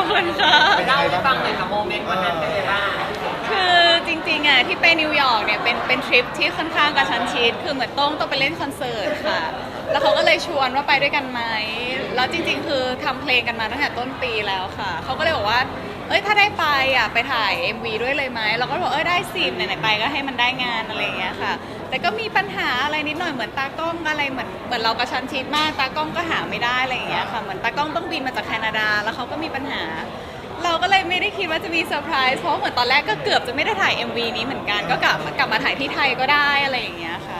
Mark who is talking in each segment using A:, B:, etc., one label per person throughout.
A: อบคุณค่ะ
B: เล่าให้ฟังหน่อยค่ะโมเมนต์วันนั้นเป็นยังไงบ้าง
A: คือจริงๆอะที่ไปนิวยอร์กเนี่ยเป็นเป็นทริปที่ค่อนข้างกระชั้นชิดคือเหมือนโต้งต้องไปเล่นคอนเสิร์ตค่ะ แล้วเขาก็เลยชวนว่าไปด้วยกันไหมแล้วจริง ๆ คือทำเพลงกันมาตั้งแต่ต้นปีแล้วค่ะเขาก็เลยบอกว่า เอ้ยถ้าได้ไปอะไปถ่าย MV ด้วยเลยไหมเราก็บอกเออได้สิไหนๆไปก็ให้มันได้งานอะไรอย่างเงี้ยค่ะ แต่ก็มีปัญหาอะไรนิดหน่อยเหมือนตากล้องอะไรเหมือนเหมือนเรากระชันชิดมากตากล้องก็หาไม่ได้อะไรอย่างเงี้ยค่ะเหมือนตากล้องต้องบินมาจากแคนาดา แล้วเขาก็มีปัญหา เราก็เลยไม่ได้คิดว่าจะมีเซอร์ไพรส์เพราะเหมือนตอนแรกก็เกือบจะไม่ได้ถ่าย MV นี้เหมือนกันก็กลับมากลับมาถ่ายที่ไทยก็ได้อะไรอย่างเงี้ยค่ะ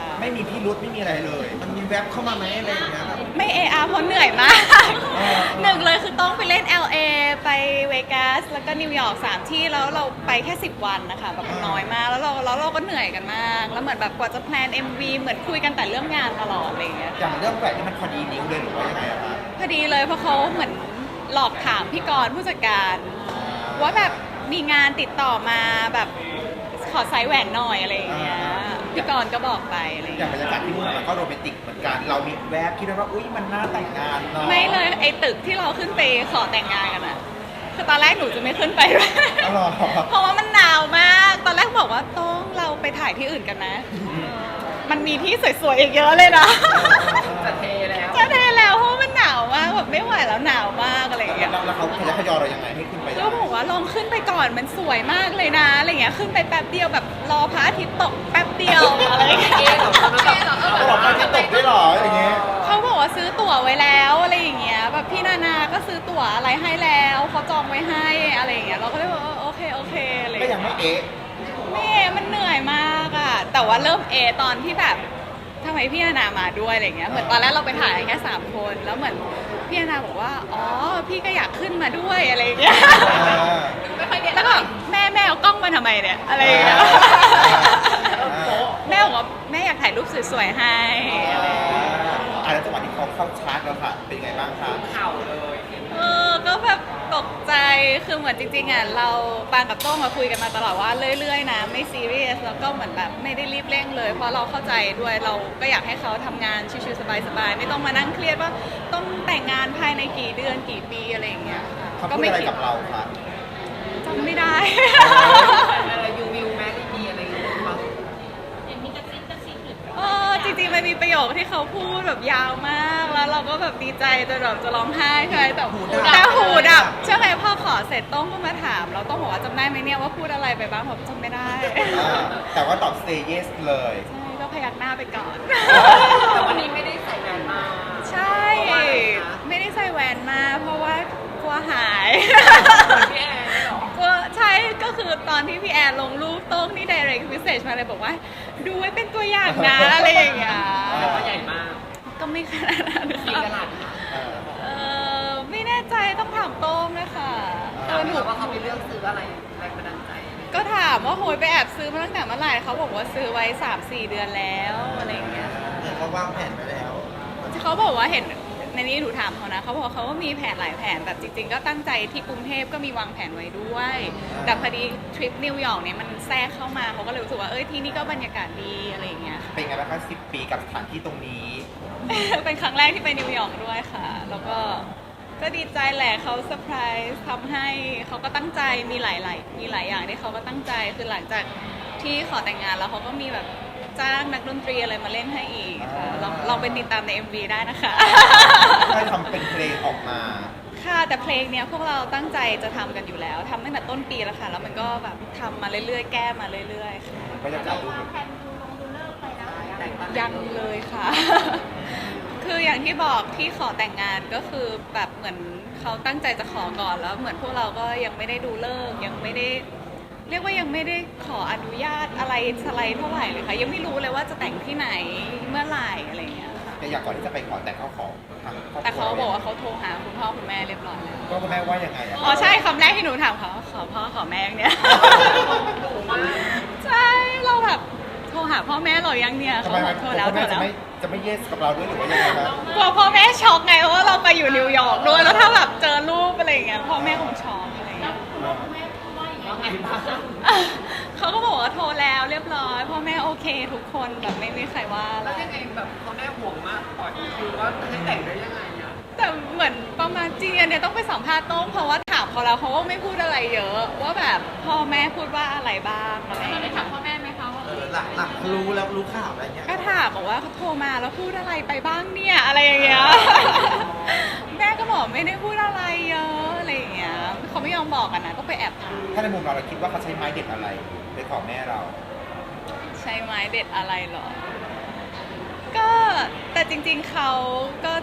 C: รุธไม่มีอะไรเลย มันมีแวบเข้ามาไหมอะไรอย่างเงี้ยครับ
A: ไม่เออาเพราะเหนื่อยมาก
C: เออ
A: หนึ่งเลยคือต้องไปเล่น LA ไปเวกัสแล้วก็นิวยอร์กสามที่แล้วเราไปแค่ 10 วันนะคะแบบน้อยมากแล้วเราแล้วเราก็เหนื่อยกันมาก แล้วเหมือนแบบกว่าจะแพลน MV เหมือนคุยกันแต่เรื่องงานตลอดอะไรอย่างเงี้ย
C: อย่างเรื่องแหวนนี่มันพอดีนิ้วเลยหรือว่ายังไงอะครับ
A: พอดีเลยเพราะเขาเหมือนหลอกถามพี่กรณ์ผู้จัดการ ว่าแบบมีงานติดต่อมาแบบขอไซส์แหวนหน่อยอะไรอย่างเงี้ย พี่กรณ์ก็บอกไปอะไรอย่าง
C: อย่า
A: เงี้
C: ง
A: ย
C: บรรยากาศที่นู่นมันก็โรแมนติกเหมือนกัน เรามีแวบคิดไว้ว่า อุ้ยมันน่าแต่งงานเนาะ
A: ไม่เลยไอ้ตึกที่เราขึ้นไปขอแต่งงานกันอะคือตอนแรกหนูจะไม่ขึ้นไปด้วย
C: อ๋อเหรอ
A: เพราะว่ามันหนาวมาก ตอนแรกบอกว่าต้องเราไปถ่ายที่อื่นกันนะ มันมีที่สวยๆอีกเยอะเลยนะ
B: จะเทแล้ว
A: จะเท ไม่ไหวแล้วหนาวมากอะไรอย่างเงี้ย
C: แล้วแล้วเขาขยันขยอเรายังไงให้ขึ้นไปได้
A: ก็บอกว่าลองขึ้นไปก่อนมันสวยมากเลยนะอะไรเงี้ยขึ้นไปแป๊บเดียวแบบรอพระอาทิตย์ตกแป๊บเดียวอะไรเงี้ย
B: เอ๊ะเหรอแล้วแบบเออ
C: เขาบอกว่าจะตกด้วยเหรออย่างเงี้ย
A: เขาบอกว่าซื้อตั๋วไว้แล้วอะไรอย่างเงี้ยแบบพี่นานาก็ซื้อตั๋วอะไรให้แล้วเขาจองไว้ให้อะไรอย่างเงี้ยเราก็เลยบอกว่าโอเคโอเคอะไร
C: ก็
A: เงี้ย
C: ยังไม่เอ๊ะ
A: ไม่เอมันเหนื่อยมากอะแต่ว่าเริ่มเอตอนที่แบบทำไมพี่นานามาด้วยอะไรเงี้ยเหมือนตอนแรกเราไปถ่ายแค่สามคนแล้วเหมือน พี่นานาบอกว่า อ๋อ พี่ก็อยากขึ้นมาด้วยอะไรเงี้ย
C: อ่า
A: แล้วก็แม่แม่เอากล้องมาทำไมเนี่ย อะไรอย่างเงี้ย
C: อ่า
A: แม่บอกว่าแม่อยากถ่ายรูปสวยๆให้อะไรอย่างเงี้ย
C: อ่าแล้วจังหวะที่เขาเข้าชาร์จแล้วค่ะ เป็นยังไงบ้างคะ
B: เข่าเลย
A: เออ ก็แบบตกใจ คือเหมือนจริงๆอะเราปางกับโต้งมาคุยกันมาตลอดว่าเรื่อยๆนะไม่ซีเรียสแล้วก็เหมือนแบบไม่ได้รีบเร่งเลย เพราะเราเข้าใจด้วยเราก็อยากให้เขาทำงานชิวๆสบายๆไม่ต้องมานั่งเครียดว่าต้องแต่งงานภายในกี่เดือนกี่ปีอะไรอย่างเงี้ยค่ะ
C: เขา
A: ก็
C: พูด
A: ไม่
C: อะไร
A: คิด
C: กับเราคะ
A: จำไม่ได้
B: อะไรยูวิวแมรี่มีอะไรอย่างเงี้ยมั้ง
A: เออจริงๆมันมีประโยคที่เขาพูดแบบยาวมากแล้วเราก็แบบดีใจจนแบบจะร้องไห้ใช่ไหมแต่แต่หูดับใช่ไหม พอขอเสร็จต้องก็มาถาม เราต้องบอกว่าจำได้ไหมเนี่ยว่าพูดอะไรไปบ้างผมจำไม่ได้
C: อ่าแต่ว่าตอบ say yes เลย
A: ใช่ก็พยักหน้าไปก่อน
B: แต่วันนี้ไม่ได้ใส่แหวนมา
A: ใช่
B: เพราะว่าอะไรคะ
A: ไม่ได้ใส่แหวนมา เพราะว่ากลัวหาย
B: เหมือนพี่แอนเหรอก
A: ลัวใช่ก็คือตอนที่พี่แอนลงรูปโต้งนี่ direct message มาเลยบอกว่า ดูไว้เป็นตัวอย่างนะ อะไรอย่างเงี้ย
B: แต่ว่าใหญ่มาก
A: ก็ไม่ขนาดนั้น
B: กี่กะ
A: ค่ะ
B: ลัดค่ะ
C: เออ
A: เออไม่แน่ใจต้องถามโต้งนะคะเอ
B: ถาม
A: อ
B: ไหม
A: หนู
B: คะว่าเขามีเรื่องซื้ออะไรแรงบันดาลใจ
A: ก็ถามว่าโหยไปแอบซื้อมาตั้งแต่เมื่อไหร่เขาบอกว่าซื้อไว้ 3-4 เดือนแล้วอะไรอย่างเงี้ย
C: เหมือนเขาวางแผนไปแล้ว
A: เขาบอกว่าเห็นในนี้หนูถามเขานะเขาบอกว่าเขาก็มีแผนหลายแผนแบบจริง ๆ ก็ตั้งใจที่กรุงเทพก็มีวางแผนไว้ด้วย แต่พอดีทริปนิวยอร์กเนี่ยมันแทรกเข้ามาเขาก็เลยรู้สึกว่าเอ้ยที่นี่ก็บรรยากาศดีอะไรอย่างเงี้ย
C: เป็นไงบ้างคะ10ปีกับสถานที่ตรงนี้
A: เป็นครั้งแรกที่ไปนิวยอร์กด้วยค่ะ แล้วก็ ก็ดีใจแหละเขาเซอร์ไพรส์ทำให้เขาก็ตั้งใจมีหลายๆมีหลายอย่างที่เขาก็ตั้งใจคือหลังจากที่ขอแต่งงานแล้วเขาก็มีแบบจ้างนักดนตรีอะไรมาเล่นให้อีกค่ะลองลองไปติดตามใน MV ได้นะคะ
C: ได้ทำเป็นเพลงออกมา
A: ค่ะแต่เพลงเนี้ยพวกเราตั้งใจจะทำกันอยู่แล้วทำตั้งแต่ต้นปีแล้วค่ะ แล้วมันก็แบบทำมาเรื่อยๆ แก้มาเรื่อยๆค่ะ
C: บรรยากาศดูแบบ
B: แต่งตอนไหน
A: ยังเลยค่ะ คืออย่างที่บอกที่ขอแต่งงานก็คือแบบเหมือนเขาตั้งใจจะขอก่อนแล้ว เหมือนพวกเราก็ยังไม่ได้ดูเลิกษ์ยังไม่ได้ เรียกว่ายังไม่ได้ขออนุญาตอะไรสไลด์เท่าไหร่เลยค่ะยังไม่รู้เลยว่าจะแต่งที่ไหนเมื่อไหร่อะไรอย่างเงี้ยค่ะ
C: แต่อยากก่อนที่จะไปขอแต่งเขาขอทางครอบครัว
A: แต่เขาบอกว่าเขาโทรหาคุณพ่อคุณแม่เรียบร้อยแล้ว
C: ก็คุณแม่ว่ายังไงอะ
A: อ๋อใช่คำแรกที่หนูถามเขาขอพ่อขอแม่เนี่ย
B: ถูกมาก
A: ใช่เราแบบโทรหาพ่อแม่เรายังเนี่ย
C: ทำ
A: เขา
C: ไม
A: บ
C: มั
A: อนกโทรแล้ว
C: คุณ
A: โทร
C: แม่จะ
A: แล้ว
C: ไม่ จะไม่เยสกับเราด้วยหรือว่ายังไงครับ
A: กลัวพ่อแม่ช็อกไงเพราะว่าเราไปอยู่นิวยอร์กด้วยแล้วถ้าแบบเจอรูปอะไรอย่างเงี้ยพ่อแม่คงช็อกอะไรอย่างเงี้ย
B: ว่าไงบ้าง
A: เขาก็บอกว่าโทรแล้วเรียบร้อย พ่อแม่โอเคทุกคนแบบไม่มีใครว่าอะไร
B: แล้วยังไงแบบพ่อแม่ห่วงมากก่อนคือว่าให้แต่งได้ยังไงอะ
A: แต่เหมือนประมาณจริงๆเนี่ยต้องไปสัมภาษณ์โต้งเพราะว่าถามเขาแล้วเขาก็ไม่พูดอะไรเยอะ ว่าแบบพ่อแม่พูดว่าอะไรบ้างอะไรอย่าง
B: ได้
A: เงี้ย
C: ลังหลังรู้แล้วรู้ข่าวอะไรเงี้ย
A: ก็ถามบอกว่าเขาโทรมาแล้วพูดอะไรไปบ้างเนี่ยอะไรอย่างเงี้ย แม่ก็บอกไม่ได้พูดอะไรเยอะอะไรอย่างเงี้ยเขาไม่ยอมบอกกันนะก็ไปแอบถาม
C: ถ้าในมุมเราเราคิดว่าเขาใช้ไม้เด็ดอะไรไปขอแม่เรา
A: ใช้ไม้เด็ดอะไรเหรอ ก็แต่จริงๆเขาก็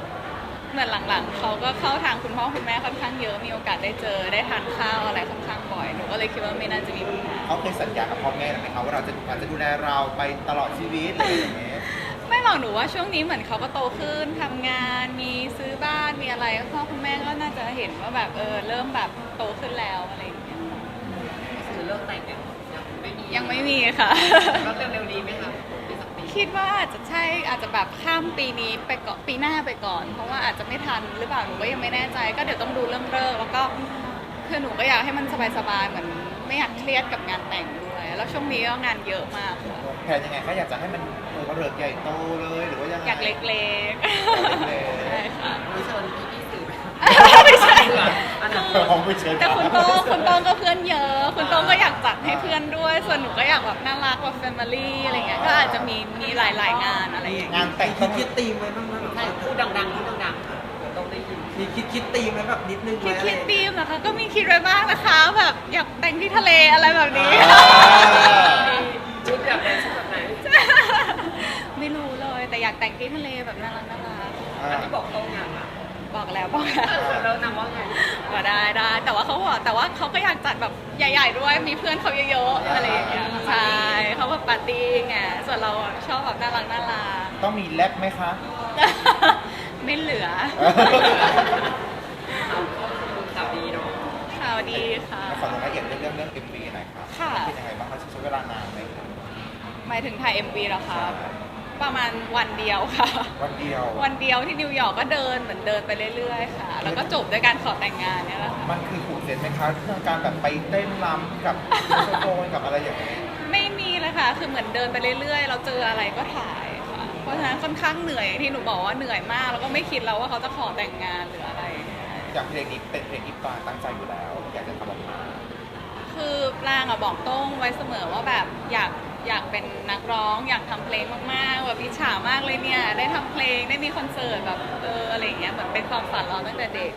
A: เหมือนหลังๆเขาก็เข้าทางคุณพ่อคุณแม่ค่อนข้างเยอะมีโอกาสได้เจอได้ทานข้าวอะไรค่อนข้างบ่อยหนูก็เลยคิดว่าไม่น่าจะมีปัญหา
C: เขาเคยสัญญากับพ่อแม่ไหมคะว่าเราจะอาจจะดูแลเราไปตลอดชีวิตอะไรอย่างเงี้ย
A: ไม่หรอกหนูว่าช่วงนี้เหมือนเขาก็โตขึ้นทำงานมีซื้อบ้านมีอะไรพ่อคุณแม่ก็น่าจะเห็นว่าแบบเออเริ่มแบบโตขึ้นแล้วอะไรอย่างเงี้ย
B: คือเลิกแต่งยังยังไม่มี
A: ยังไม่มีค่ะ
B: แล้วเร็วๆนี้ไหมคะปีสักปี
A: คิดว่าอาจจะใช่อาจจะแบบข้ามปีนี้ไปก่อนปีหน้าไปก่อน เพราะว่าอาจจะไม่ทันหรือเปล่าหนูก็ยังไม่แน่ใจ ก็เดี๋ยวต้องดูเรื่องเลิกแล้วก็คือหนูก็อยากให้มันสบายๆเหมือนไม่อยากเครียดกับงานแต่งด้วยแล้วช่วงนี้ก็งานเยอะมากค่ะ
C: แผนยังไงคะอยากจะให้มันโตเริกใหญ่โตเลยหรือว่ายังไง
A: อยากเล็ก
C: เล็ก
A: ๆใช่ค่ะ
B: มีเชิญพี่พี่ๆสื่อไหม
A: ไม่ใช่
B: อั นนั้น
C: ๆเขาไม่เชิญ
A: แต่คุณโต้งคุณโต้งก็เพื่อนเยอะ คุณโต้งก็อยากจัดให้เพื่อนด้วย ส่วนหนูก็อยากแบบน่ารักแบบแฟมิลี่อะไรเงี้ย ก็อาจจะมีมีหลายๆงานอะไรอย่างเงี้ย
C: งานแต่ง
D: คิดคิดตีมไว้บ้างไหมแบบ
B: ใช่พูดดังๆพูดดังๆค่ะเดี๋ยวต้องได้ยิน
D: มีคิดคิดตีมไว้แบบนิดนึงไหม
A: คิด
D: อะไร
A: คิดดีมนะคะก็มีคิดไว้บ้างนะคะ แบบอยากแต่งที่ทะเลอะไรแบบนี้
B: ชุดแบบไหนชุดแบบไหน
A: ไม่รู้เลยแต่อยากแต่งที่ทะเลแบบน่ารักน่ารัก
B: อันนี้บอกตรงอย่างอะ
A: บอกแล้วบอกแล้ว
B: แล้วนางว่าไง
A: ก็ได้ได้แต่ว่าเขาบอกแต่ว่าเขาก็อยากจัดแบบใหญ่ ๆ ด้วยมีเพื่อนเขาเยอะๆอะไรอย่างเงี้ยใช่เขาแบบปาร์ตี้ไงส่วนเราอะชอบแบบน่ารักน่ารัก
C: ต้องมีแลบไหมคะ
A: ไม่เหลือ
B: เอาก็คือข่าวดีเนาะ
A: ข่าวดีค่ะ
C: ขอลงรายละเอียดเรื่องเรื่องเรื่อง MV หน่อยครับ
A: ค่ะ
C: เป็นยังไงบ้างคะใช้เวลานานไหม
A: หมายถึงถ่าย MV แล้วคะ ประมาณวันเดียวค่ะ
C: วันเดียว
A: วันเดียวที่นิวยอร์กก็เดินเหมือนเดินไปเรื่อยๆค่ะ แล้วก็จบด้วยการขอแต่งงานเนี่ยแหละค่ะ
C: มันคือผูกเสร็จไหมคะเรื่องการแบบไปเต้นรำกับโซโฟนกับอะไรอย่างเงี้ย
A: ไม่มีเลยค่ะ คือเหมือนเดินไปเรื่อยๆ เราเจออะไรก็ถ่ายค่ะ เพราะฉะนั้นค่อนข้างเหนื่อยอย่างที่หนูบอกว่าเหนื่อยมาก แล้วก็ไม่คิดแล้วว่าเขาจะขอแต่งงานหรืออะไร
C: อย่างเพลงนี้เป็นเพลงที่ปางตั้งใจอยู่แล้ว อยากจะทำออกมา
A: คือปรางอะบอกโต้งไว้เสมอว่าแบบอยาก อยากเป็นนักร้อง อยากทำเพลงมากๆแบบอิจฉามากเลยเนี่ยได้ทำเพลงได้มีคอนเสิร์ตแบบเอออะไรอย่างเงี้ยเหมือนเป็นความฝันเราตั้งแต่เด็ก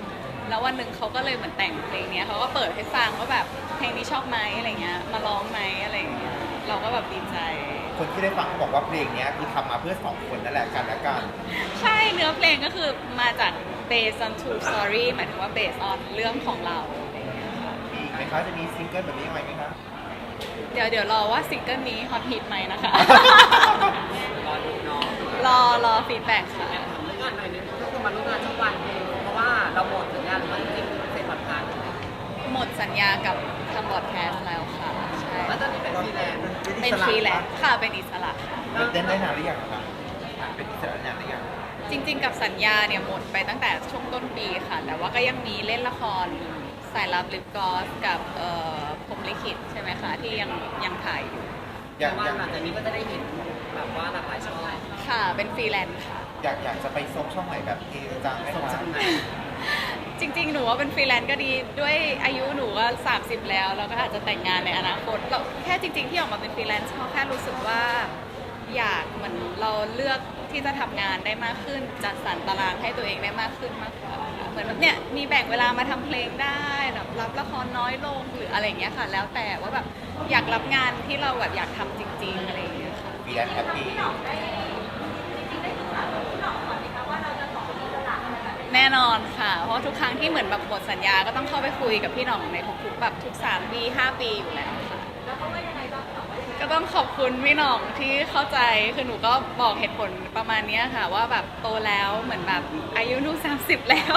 A: แล้ววันหนึ่งเขาก็เลยเหมือนแต่งเพลงเนี้ยเขาก็เปิดให้ฟังว่าแบบเพลงนี้ชอบไหมอะไรเงี้ยมาร้องไหมอะไรอย่างเงี้ยเราก็แบบดีใจ
C: คนที่ได้ฟังเขาบอกว่าเพลงเนี้ยคือทำมาเพื่อสองคนนั่นแหละกันและกัน
A: ใช่เนื้อเพลงก็คือมาจาก based on true story หมายถึงว่า based on เรื่องของเราอะไรอย่างเงี้ยค่ะ
C: มีอีกไหมคะจะมีซิงเกิลแบบนี้ไหมไหมคะ
A: เดี๋ยวเดี๋ยวรอว่าซิงเกิลนี้ฮอตฮิตไหมนะคะ
B: รอดูเนาะ
A: รอรอฟีดแบ็กค่ะ
B: ถามเรื่องงานหน่อยนึงก็คือมาร่วมงานช่องวันเพราะว่าเราหมดสัญญาหรือว่าจริงๆเสร็จผ่อนคลาย
A: หมดสัญญากับทางบอดแคสต์แล้วค่ะ ใช่
B: แล้วตอนนี้เป็นฟรีแลนซ์
A: เป็นฟรีแลนซ์ค่ะ เป็นอิสระค่ะ
C: เต้นได้นานหรือยังคะเป็นอิสระนานหรือยัง
A: จริง ๆ กับสัญญาเนี่ยหมดไปตั้งแต่ช่วงต้นปีค่ะ แต่ว่าก็ยังมีเล่นละครสายลับลิปกอสกับเอ่อ ผมลิขิตใช่ไหมคะที่ยังยังถ่ายอยู่
C: อยาก
B: ว่า
C: อยาก
B: หลังจากนี้ก็จะได้เห็นแบบว่าหลากหลายช่อง
A: ค่ะ เป็นฟรีแลนซ์ค่ะ
C: อยากอยากจะไปซบช่องไหนแบบจริงจังไหม
B: ส่ง
C: คะ
B: ช่องไหน
A: จริงๆ หนูว่าเป็นฟรีแลนซ์ก็ดีด้วยอายุหนูก็30 แล้วแล้วก็อาจจะแต่งงานในอนาคตเราแค่จริง ๆ ที่ออกมาเป็นฟรีแลนซ์เพราะแค่รู้สึกว่า อยากเหมือนเราเลือกที่จะทำงานได้มากขึ้น จัดสรรตารางให้ตัวเองได้มากขึ้นมากกว่าค่ะ เหมือนแบบเนี่ยมีแบ่งเวลามาทำเพลงได้แบบรับละครน้อยลงหรืออะไรอย่างเงี้ยค่ะ แล้วแต่ว่าแบบอยากรับงานที่เราแบบอยากทำจริง ๆ อะไรอย่างเงี้ยค่ะ
C: ฟรีแลนแฮปปี้
A: แน่นอนค่ะ เพราะทุกครั้งที่เหมือนแบบหมดสัญญาก็ต้องเข้าไปคุยกับพี่หน่องในทุกๆแบบทุก3ปี5ปีอยู่แล้วค่ะก็ ต้องขอบคุณพี่หน่องที่เข้าใจคือหนูก็บอกเหตุผลประมาณเนี้ยค่ะ ว่าแบบโตแล้วเหมือนแบบอายุหนู30 แล้ว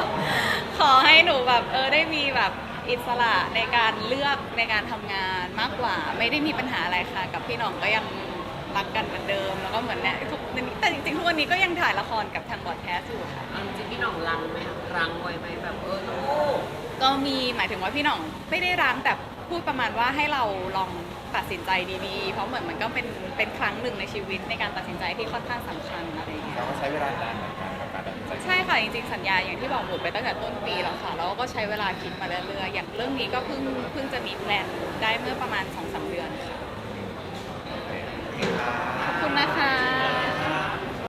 A: ขอให้หนูแบบเออได้มีแบบอิสระในการเลือกในการทำงานมากกว่า ไม่ได้มีปัญหาอะไรค่ะ กับพี่หน่องก็ยังรักกันเหมือนเดิม แล้วก็เหมือนเนี่ยทุกแต่จริงๆทุกวันนี้ก็ยังถ่ายละครกับทางบอดแคสต์อยู่ค่ะ
B: เอาจริงๆพี่หน่องรังไหมคะรังไว้ไหมแบบเออลูก
A: ก็มีหมายถึงว่าพี่หน่องไม่ได้รั้งแต่พูดประมาณว่าให้เราลอง ตัดสินใจดีๆ เพราะเหมือนมันก็เป็นเป็นครั้งหนึ่งในชีวิตในการตัดสินใจที่ค่อนข้างสำคัญอะไรอย่างเงี้ย
C: เราก็ใช้เวลาการใช่
A: ค่ะจริงๆสัญญาอย่างที่บอกหมดไปตั้งแต่ต้นปีแล้วค่ะแล้วก็ใช้เวลาคิดมาเรื่อยๆอย่างเรื่องนี้ก็เพิ่งเพิ่งจะมีแพลนได้เมื่อประมาณสองสามเดือนค่ะ
C: ขอบคุณนะค
A: ะ